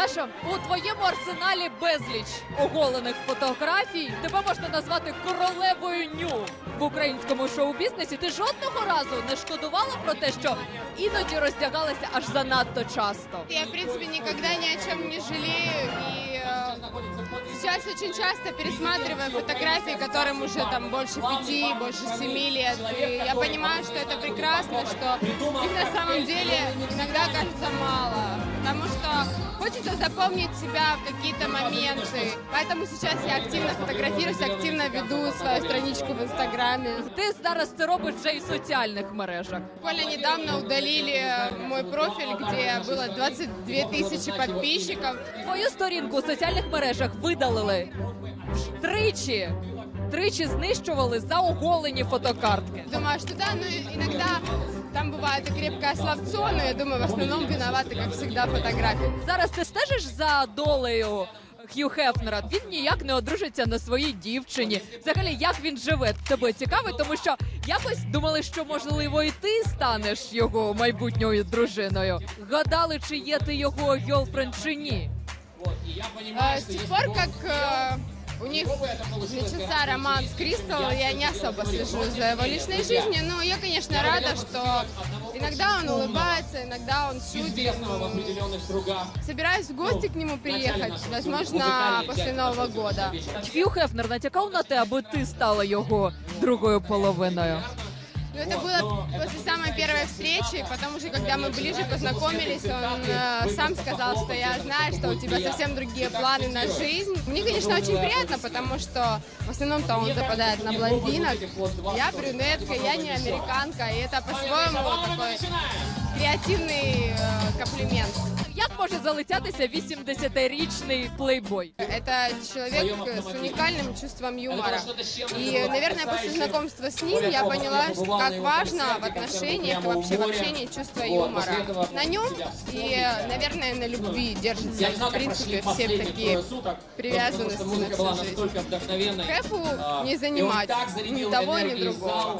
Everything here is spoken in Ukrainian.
Даша, у твоєму арсеналі безліч оголених фотографій. Тебе можна назвати королевою ню в українському шоу-бізнесі. Ти жодного разу не шкодувала про те, що іноді роздягалася аж занадто часто. Я, в принципе, никогда ни о чем не жалею. И э, сейчас очень часто пересматриваю фотографии, которым уже там больше пяти, больше семи лет. И я понимаю, что это прекрасно, что их на самом деле иногда кажется мало. Потому что хочется запомнить себя в какие-то моменты. Поэтому сейчас я активно фотографируюсь, активно веду свою страничку в Инстаграме. Ти зараз це робиш вже і в соціальних мережах. Буквально недавно удалили мой профиль, где было 22 тысячи подписчиков. Твою сторінку у соціальних мережах видалили тричі. Тричі знищували за оголені фотокартки. Думаю, что да, но иногда там бывает и крепкое словцо, но я думаю, в основном виноваты, как всегда, фотографии. Зараз ти стежиш за долею Х'ю Хефнера. Він ніяк не одружиться на своїй дівчині. Взагалі, як він живе, тебе цікавить, тому що якось думали, що можливо і ти станеш його майбутньою дружиною. Гадали, чи є ти його гьолфренд чи ні. Э, С тех пор, как э, у них начался роман с Кристал, я не особо слежу за его личной жизнью, но я, конечно, рада, что иногда он улыбается, иногда он шутит. Собираюсь в гости к нему приехать, возможно, после Нового года. Хью Хефнер натякав на те, аби ти стала його другою половиною. Но это было после самой первой встречи, потом уже, когда мы ближе познакомились, он э, сам сказал, что я знаю, что у тебя совсем другие планы на жизнь. Мне, конечно, очень приятно, потому что в основном-то он западает на блондинок. Я брюнетка, я не американка, и это по-своему такой креативный э, комплимент. Як може залицятися 80-річний плейбой? Это человек с уникальным чувством юмора. И, наверное, после знакомства с ним я поняла, что как важно в отношениях, вообще в общении чувство юмора. На нем и, наверное, на любви держатся, в принципе, все такие привязанности на всю жизнь. Кэпу не занимать ни того, ни другого.